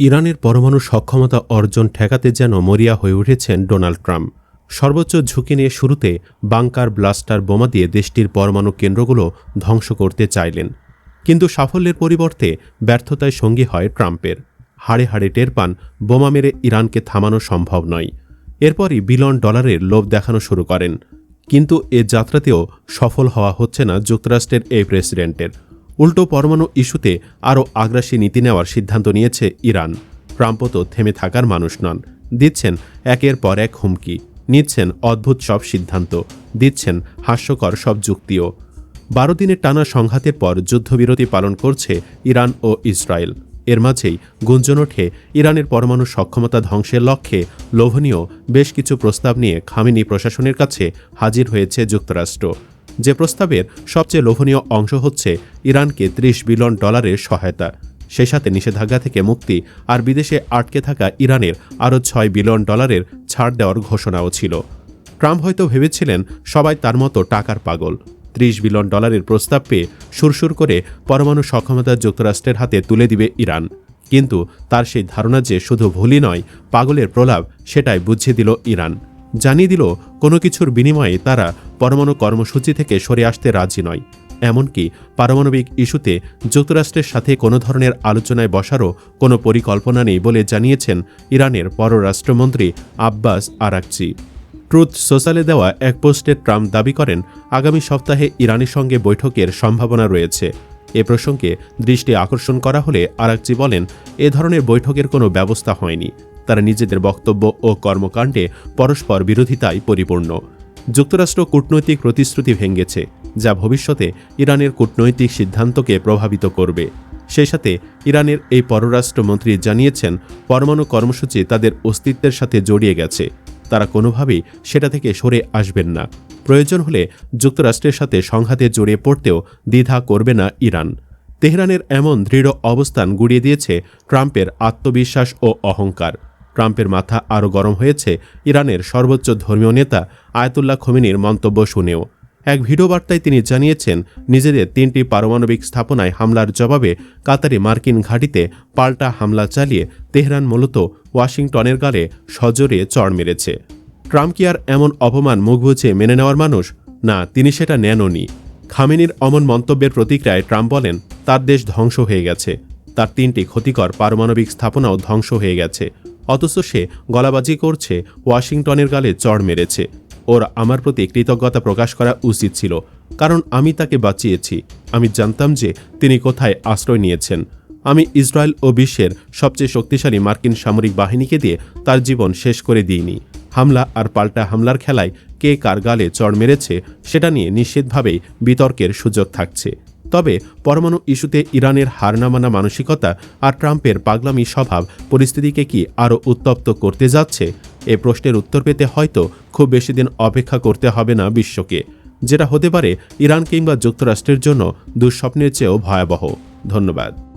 ইরানের পরমাণু সক্ষমতা অর্জন ঠেকাতে যেন মরিয়া হয়ে উঠেছেন ডোনাল্ড ট্রাম্প। সর্বোচ্চ ঝুঁকি নিয়ে শুরুতে বাংকার ব্লাস্টার বোমা দিয়ে দেশটির পরমাণু কেন্দ্রগুলো ধ্বংস করতে চাইলেন। কিন্তু সাফল্যের পরিবর্তে ব্যর্থতায় সঙ্গী হয় ট্রাম্পের। হাড়ে হাড়ে টের পান, বোমা মেরে ইরানকে থামানো সম্ভব নয়। এরপরই বিলন ডলারের লোভ দেখানো শুরু করেন। কিন্তু এ যাত্রাতেও সফল হওয়া হচ্ছে না যুক্তরাষ্ট্রের এই প্রেসিডেন্টের। উল্টো পরমাণু ইস্যুতে আরও আগ্রাসী নীতি নেওয়ার সিদ্ধান্ত নিয়েছে ইরান। ট্রাম্পও তো থেমে থাকার মানুষ নন। দিচ্ছেন একের পর এক হুমকি। নিচ্ছেন অদ্ভুত সব সিদ্ধান্ত। দিচ্ছেন হাস্যকর সব যুক্তিও। বারো দিনের টানা সংঘাতের পর যুদ্ধবিরতি পালন করছে ইরান ও ইসরায়েল। এর মাঝেই গুঞ্জন ওঠে ইরানের পরমাণু সক্ষমতা ধ্বংসের লক্ষ্যে। লোভনীয় বেশ কিছু প্রস্তাব নিয়ে খামিনি প্রশাসনের কাছে হাজির হয়েছে যুক্তরাষ্ট্র। যে প্রস্তাবের সবচেয়ে লোভনীয় অংশ হচ্ছে ইরানকে ত্রিশ বিলিয়ন ডলারের সহায়তা। সেই সাথে নিষেধাজ্ঞা থেকে মুক্তি আর বিদেশে আটকে থাকা ইরানের আরও ছয় বিলিয়ন ডলারের ছাড় দেওয়ার ঘোষণাও ছিল। ট্রাম্প হয়তো ভেবেছিলেন সবাই তার মতো টাকার পাগল। ত্রিশ বিলিয়ন ডলারের প্রস্তাব পেয়ে সুরসুর করে পরমাণু সক্ষমতা যুক্তরাষ্ট্রের হাতে তুলে দিবে ইরান। কিন্তু তার সেই ধারণা যে শুধু ভুলই নয়, পাগলের প্রলাপ সেটাই বুঝিয়ে দিল ইরান। জানিয়ে দিল, কোনো কিছুর বিনিময়ে তারা পরমাণু কর্মসূচি থেকে সরে আসতে রাজি নয়। এমনকি পারমাণবিক ইস্যুতে যুক্তরাষ্ট্রের সাথে কোনো ধরনের আলোচনায় বসারও কোনো পরিকল্পনা নেই বলে জানিয়েছেন ইরানের পররাষ্ট্রমন্ত্রী আব্বাস আরাকচি। ট্রুথ সোশ্যালে দেওয়া এক পোস্টে ট্রাম্প দাবি করেন, আগামী সপ্তাহে ইরানের সঙ্গে বৈঠকের সম্ভাবনা রয়েছে। এ প্রসঙ্গে দৃষ্টি আকর্ষণ করা হলে আরাকচি বলেন, এ ধরনের বৈঠকের কোনো ব্যবস্থা হয়নি। তারা নিজেদের বক্তব্য ও কর্মকাণ্ডে পরস্পর বিরোধিতায় পরিপূর্ণ। যুক্তরাষ্ট্র কূটনৈতিক প্রতিশ্রুতি ভেঙেছে, যা ভবিষ্যতে ইরানের কূটনৈতিক সিদ্ধান্তকে প্রভাবিত করবে। সেই সাথে ইরানের এই পররাষ্ট্রমন্ত্রী জানিয়েছেন, পরমাণু কর্মসূচি তাদের অস্তিত্বের সাথে জড়িয়ে গেছে। তারা কোনোভাবেই সেটা থেকে সরে আসবেন না। প্রয়োজন হলে যুক্তরাষ্ট্রের সাথে সংঘাতে জড়িয়ে পড়তেও দ্বিধা করবে না ইরান। তেহরানের এমন দৃঢ় অবস্থান গুড়িয়ে দিয়েছে ট্রাম্পের আত্মবিশ্বাস ও অহংকার। ট্রাম্পের মাথা আরও গরম হয়েছে ইরানের সর্বোচ্চ ধর্মীয় নেতা আয়াতুল্লাহ খমিনীর মন্তব্য শুনেও। এক ভিডিও বার্তায় তিনি জানিয়েছেন, নিজেদের তিনটি পারমাণবিক স্থাপনায় হামলার জবাবে কাতারে মার্কিন ঘাঁটিতে পাল্টা হামলা চালিয়ে তেহরান মূলত ওয়াশিংটনের গালে সজোরে চড় মেরেছে। ট্রাম্প কি আর এমন অপমান মুখ বুঝে মেনে নেওয়ার মানুষ? না, তিনি সেটা নেননি। খামেনির অমন মন্তব্যের প্রতিক্রিয়ায় ট্রাম্প বলেন, তার দেশ ধ্বংস হয়ে গেছে। তার তিনটি ক্ষতিকর পারমাণবিক স্থাপনাও ধ্বংস হয়ে গেছে। অথচ সে গলাবাজি করছে, ওয়াশিংটনের গালে চড় মেরেছে। ওর আমার প্রতি কৃতজ্ঞতা প্রকাশ করা উচিত ছিল, কারণ আমি তাকে বাঁচিয়েছি। আমি জানতাম যে তিনি কোথায় আশ্রয় নিয়েছেন। আমি ইসরায়েল ও বিশ্বের সবচেয়ে শক্তিশালী মার্কিন সামরিক বাহিনীকে দিয়ে তার জীবন শেষ করে দিইনি। হামলা আর পাল্টা হামলার খেলায় কে কার গালে চড় মেরেছে সেটা নিয়ে নিশ্চিতভাবেই বিতর্কের সুযোগ থাকছে। তবে পরমাণু ইস্যুতে ইরানের হারনামানা মানসিকতা আর ট্রাম্পের পাগলামি স্বভাব পরিস্থিতিকে কি আরও উত্তপ্ত করতে যাচ্ছে, এ প্রশ্নের উত্তর পেতে হয়তো খুব বেশি দিন অপেক্ষা করতে হবে না বিশ্বকে, যেটা হতে পারে ইরান কিংবা যুক্তরাষ্ট্রের জন্য দুঃস্বপ্নের চেয়েও ভয়াবহ। ধন্যবাদ।